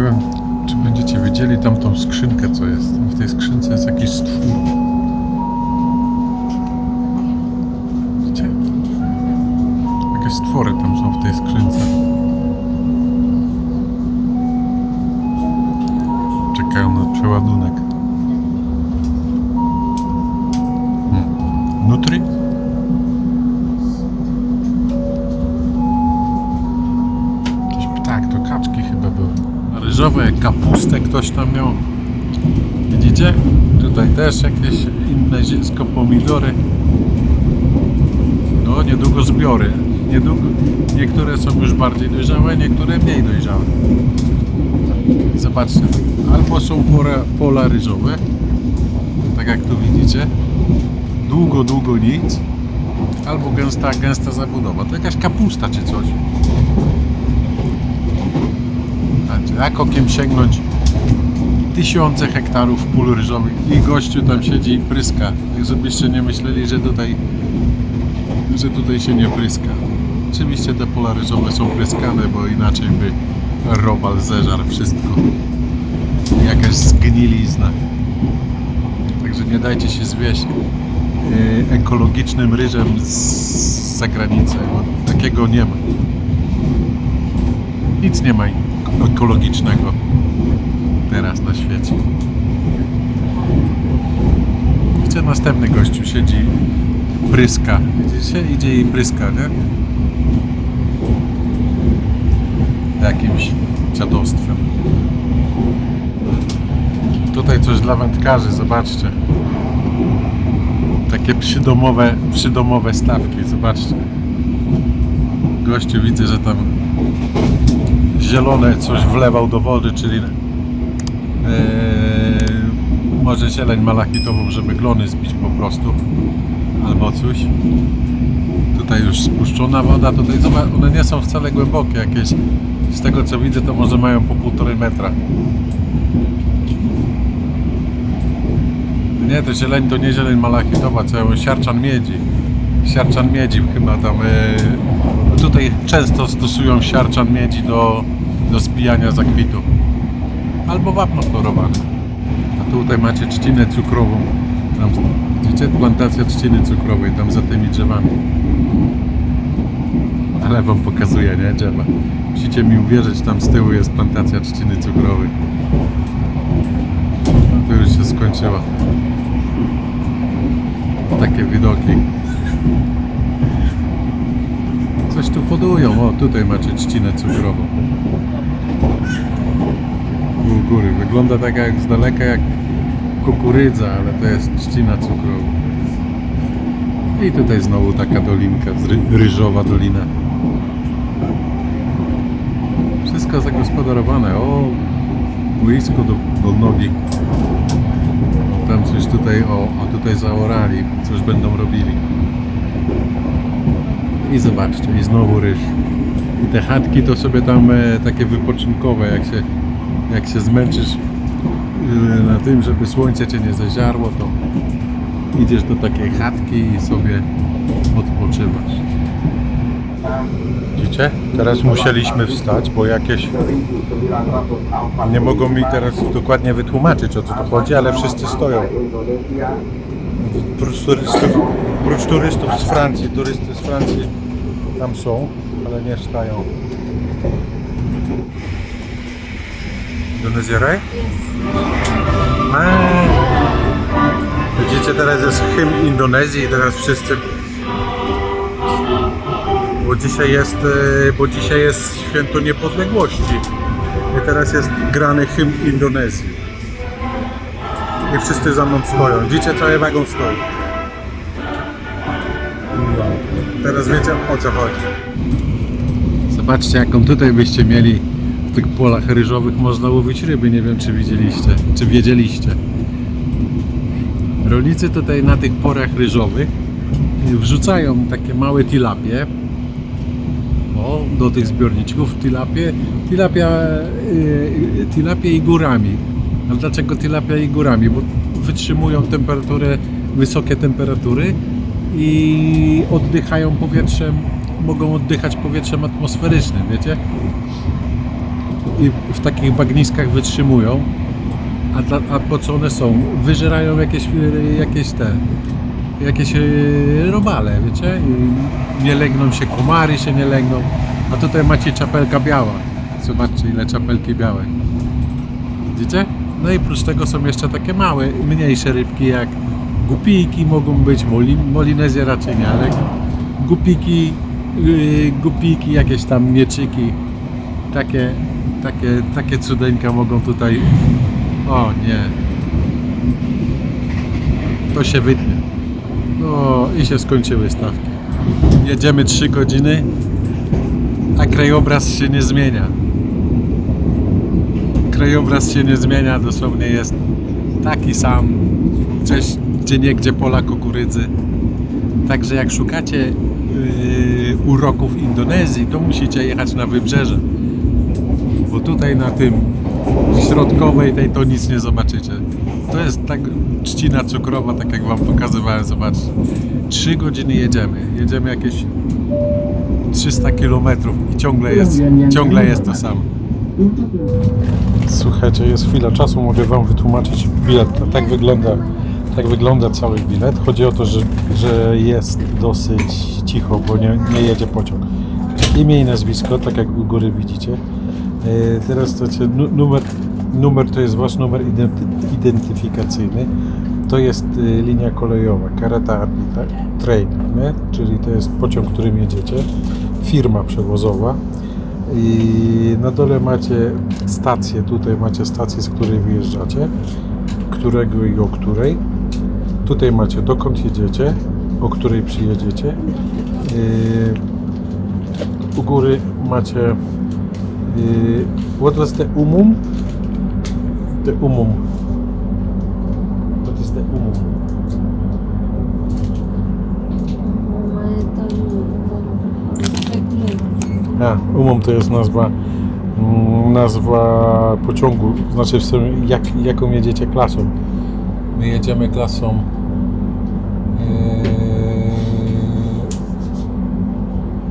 Nie wiem, czy będziecie widzieli tam tą skrzynkę, co jest. W tej skrzynce jest jakiś stwór. Widzicie? Jakieś stwory tam są w tej skrzynce. Czekają na przeładunek. Ryżowe, kapustę ktoś tam miał. Widzicie? Tutaj też jakieś inne zielsko pomidory. No, niedługo zbiory. Niedługo, niektóre są już bardziej dojrzałe, niektóre mniej dojrzałe. Zobaczcie, albo są pola, pola ryżowe, tak jak tu widzicie, długo, długo nic, albo gęsta, gęsta zabudowa. To jakaś kapusta czy coś. Jak okiem sięgnąć tysiące hektarów pól ryżowych i gościu tam siedzi i pryska. Tak żebyście nie myśleli, że tutaj że tutaj się nie pryska. Oczywiście te pola ryżowe są pryskane, bo inaczej by robal zeżarł wszystko. Jakaś zgnilizna. Także nie dajcie się zwieść yy, ekologicznym ryżem z zagranicy, bo takiego nie ma. Nic nie ma ekologicznego teraz na świecie. Gdzie następny gościu siedzi, pryska. Widzicie? Idzie i pryska, nie? Jakimś dziadostwem. Tutaj coś dla wędkarzy, zobaczcie. Takie przydomowe, przydomowe stawki, zobaczcie. Gościu widzę, że tam zielone coś wlewał do wody, czyli e, może zieleń malachitową, żeby glony zbić po prostu albo coś. Tutaj już spuszczona woda, tutaj one nie są wcale głębokie jakieś. Z tego co widzę to może mają po półtorej metra. Nie, to zieleń to nie zieleń malachitowa, co siarczan miedzi. Siarczan miedzi chyba tam. e, tutaj często stosują siarczan miedzi do, do spijania zakwitu. Albo wapno chlorowane. A tutaj macie trzcinę cukrową. Tam, widzicie? Plantacja trzciny cukrowej tam za tymi drzewami. Ale wam pokazuję, nie? Drzewa. Musicie mi uwierzyć, tam z tyłu jest plantacja trzciny cukrowej. To już się skończyła. Takie widoki. Coś tu hodują. O, tutaj macie trzcinę cukrową. U góry. Wygląda tak jak z daleka jak kukurydza, ale to jest trzcina cukrowa. I tutaj znowu taka dolinka, ryżowa dolina. Wszystko zagospodarowane. O, boisko do, do nogi. Tam coś tutaj, o, a tutaj zaorali, coś będą robili. I zobaczcie, i znowu ryż. I te chatki to sobie tam e, takie wypoczynkowe, jak się, jak się zmęczysz e, na tym, żeby słońce cię nie zeżarło, to idziesz do takiej chatki i sobie odpoczywasz. Widzicie? Teraz musieliśmy wstać, bo jakieś nie mogą mi teraz dokładnie wytłumaczyć o co tu chodzi, ale wszyscy stoją. Prócz turystów, prócz turystów z Francji, turysty z Francji tam są, ale nie stają. Indonezja, right? Man. Słuchajcie, teraz jest hymn Indonezji i teraz wszyscy bo dzisiaj jest, e, bo dzisiaj jest święto niepodległości i teraz jest grany hymn Indonezji i wszyscy za mną stoją, widzicie cały wagon stoi teraz wiecie o co chodzi. Zobaczcie jaką tutaj byście mieli w tych polach ryżowych można łowić ryby, nie wiem czy widzieliście, czy wiedzieliście. Rolnicy tutaj na tych porach ryżowych wrzucają takie małe tilapie. O, do tych zbiorniczków tilapie, tilapia, yy, tilapie i górami. A dlaczego tilapia i górami? Bo wytrzymują temperaturę, wysokie temperatury i oddychają powietrzem, mogą oddychać powietrzem atmosferycznym, wiecie? I w takich bagniskach wytrzymują. A, a po co one są? Wyżerają jakieś, jakieś te jakieś yy, robale, wiecie? I nie legną się komary, się nie legną. A tutaj macie czapelka biała. Zobaczcie ile czapelki białe. Widzicie? No i prócz tego są jeszcze takie małe, mniejsze rybki jak gupiki mogą być, moli, molinezja raczej nie, ale gupiki, yy, gupiki, jakieś tam mieczyki. Takie, takie, takie cudeńka mogą tutaj... O nie. To się wytnie. No i się skończyły stawki. Jedziemy 3 godziny, a krajobraz się nie zmienia. Krajobraz się nie zmienia, dosłownie jest taki sam. Gdzieś, gdzie niegdzie pola kukurydzy. Także jak szukacie yy, uroków Indonezji, to musicie jechać na wybrzeże. Bo tutaj na tym środkowej tej to nic nie zobaczycie. To jest tak trzcina cukrowa, tak jak wam pokazywałem, zobaczcie. 3 godziny jedziemy. Jedziemy jakieś 300 km i ciągle jest, ciągle jest to samo. Słuchajcie, jest chwila czasu, mogę wam wytłumaczyć bilet. Tak wygląda, tak wygląda cały bilet. Chodzi o to, że, że jest dosyć cicho, bo nie, nie jedzie pociąg. Imię i nazwisko, tak jak u góry widzicie. E, Teraz to nu- numer, numer to jest wasz numer identy- identyfikacyjny. To jest y, linia kolejowa, Karata Arbita Train, nie? czyli to jest pociąg, którym jedziecie. Firma przewozowa. I na dole macie stację, tutaj macie stację, z której wyjeżdżacie, którego i o której. Tutaj macie dokąd jedziecie, o której przyjedziecie. Yy, u góry macie yy, what was the umum? The umum. What is the umum? A, umum to jest nazwa mm, nazwa pociągu, znaczy w sumie jak, jaką jedziecie klasą. My jedziemy klasą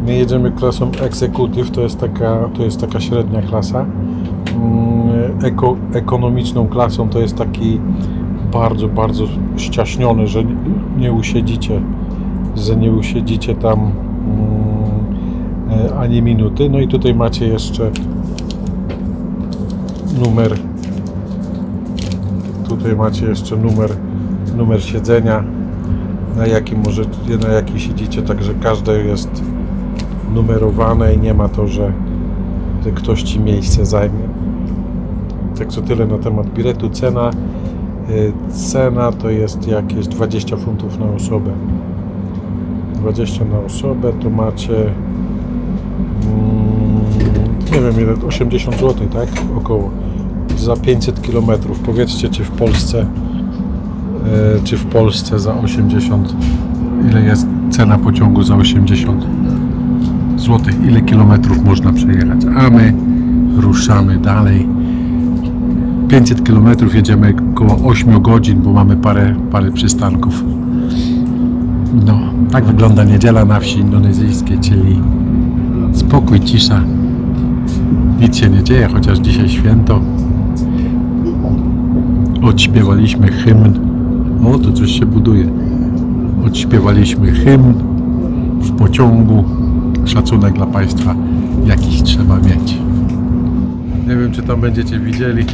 My jedziemy klasą executive, to jest taka, to jest taka średnia klasa. Mm, Eko, ekonomiczną klasą to jest taki bardzo, bardzo ściaśniony, że nie- usiedzicie, że nie usiedzicie tam mm, e, ani minuty. No i tutaj macie jeszcze numer. Tutaj macie jeszcze numer, numer siedzenia, na jakim możecie, na jakim siedzicie, także każde jest numerowane i nie ma to, że, że ktoś ci miejsce zajmie. Także tyle na temat biletu. Cena, y, cena to jest jakieś 20 funtów na osobę. 20 na osobę to macie mm, nie wiem ile, 80 zł, tak? Około. Za 500 km. Powiedzcie, czy w Polsce y, czy w Polsce za 80 ile jest cena pociągu za 80 złotych, ile kilometrów można przejechać, a my ruszamy dalej. 500 kilometrów jedziemy około 8 godzin, bo mamy parę, parę przystanków. No, tak wygląda niedziela na wsi indonezyjskiej, czyli spokój, cisza. Nic się nie dzieje, chociaż dzisiaj święto. Odśpiewaliśmy hymn. O, tu coś się buduje. Odśpiewaliśmy hymn w pociągu szacunek dla Państwa jakiś trzeba mieć. Nie wiem, czy tam będziecie widzieli.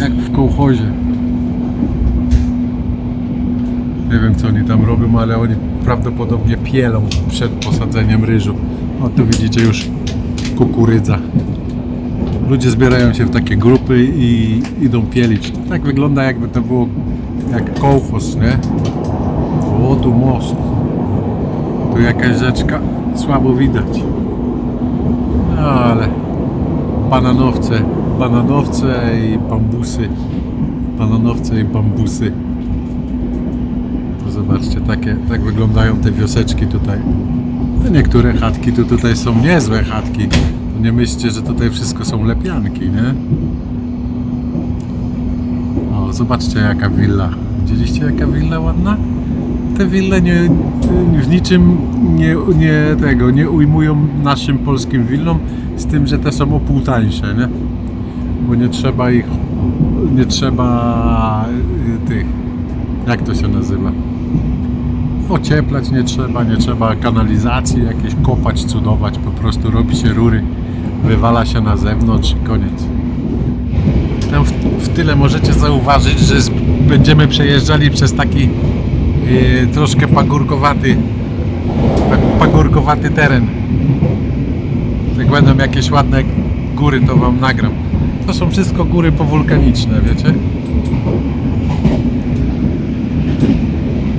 Jak w kołchozie. Nie wiem co oni tam robią, ale oni prawdopodobnie pielą przed posadzeniem ryżu. O tu widzicie już kukurydza. Ludzie zbierają się w takie grupy i idą pielić. Tak wygląda jakby to było jak kołchoz, nie? O tu most. Tu jakaś rzeczka słabo widać. No, ale bananowce, bananowce i bambusy. Bananowce i bambusy. To zobaczcie, takie, tak wyglądają te wioseczki tutaj. No niektóre chatki to tutaj są niezłe chatki. To nie myślcie, że tutaj wszystko są lepianki, nie? O, zobaczcie jaka willa. Widzieliście jaka willa ładna? Te wille nie, w niczym nie, nie tego, nie ujmują naszym polskim willom, z tym, że te są o pół tańsze, nie? Bo nie trzeba ich, nie trzeba y, tych, jak to się nazywa? Ocieplać nie trzeba, nie trzeba kanalizacji jakieś kopać, cudować, po prostu robi się rury, wywala się na zewnątrz i koniec. Tam w, w tyle możecie zauważyć, że z, będziemy przejeżdżali przez taki yy, troszkę pagórkowaty, pa- pagórkowaty teren. Jak będą jakieś ładne góry, to wam nagram. To są wszystko góry powulkaniczne, wiecie?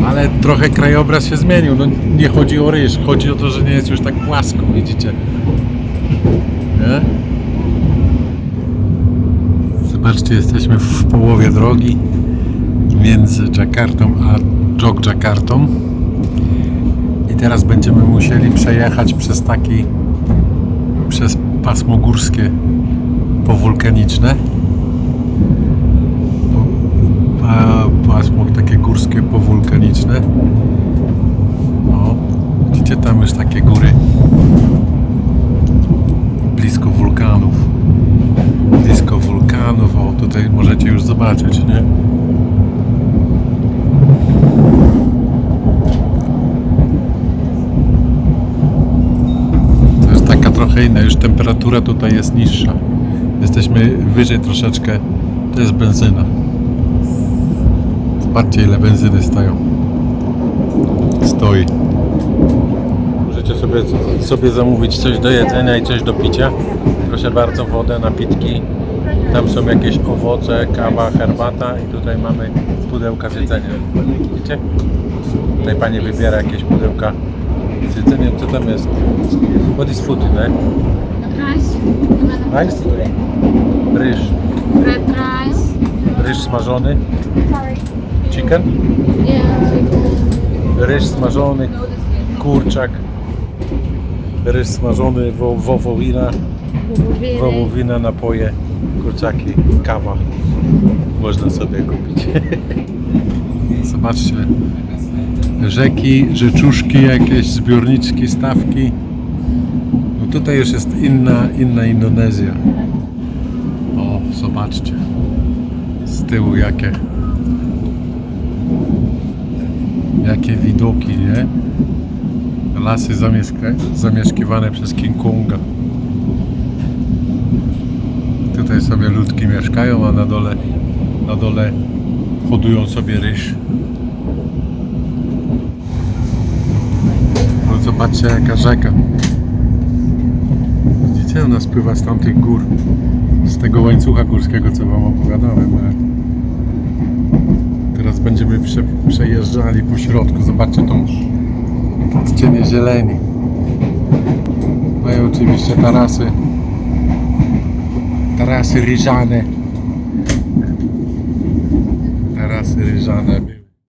Ale trochę krajobraz się zmienił. No, nie chodzi o ryż, chodzi o to, że nie jest już tak płasko, widzicie? Nie? Zobaczcie, jesteśmy w połowie drogi między Dżakartą a Jogjakartą. I teraz będziemy musieli przejechać przez taki przez pasmo górskie powulkaniczne. Po- pa- Pasmo takie górskie powulkaniczne. O, widzicie tam już takie góry blisko wulkanów. Blisko wulkanów, o tutaj możecie już zobaczyć, nie? To inna, już temperatura tutaj jest niższa. Jesteśmy wyżej troszeczkę, to jest benzyna. Zobaczcie ile benzyny stoją. Stoi. Możecie sobie, sobie zamówić coś do jedzenia i coś do picia. Proszę bardzo, wodę, napitki. Tam są jakieś owoce, kawa, herbata i tutaj mamy pudełka z jedzeniem. Widzicie? Tutaj pani wybiera jakieś pudełka z jedzeniem. Co tam jest? What is food there? Rice. Rice? Ryż. Red rice. Ryż smażony. Chicken. Ryż smażony. Kurczak. Ryż smażony, wo, wołowina. Wołowina, napoje, kurczaki, kawa. Można sobie kupić. Zobaczcie. Rzeki, rzeczuszki jakieś, zbiorniczki, stawki. No tutaj już jest inna, inna Indonezja. O, zobaczcie. Z tyłu jakie jakie widoki, nie? Lasy zamieszka- zamieszkiwane przez King Konga. Tutaj sobie ludki mieszkają, a na dole, na dole hodują sobie ryż. No zobaczcie jaka rzeka. Widzicie, ona spływa z tamtych gór. Z tego łańcucha górskiego, co wam opowiadałem. Teraz będziemy prze, przejeżdżali po środku. Zobaczcie tą cienie zieleni. Mają oczywiście tarasy tarasy ryżane. Tarasy ryżane.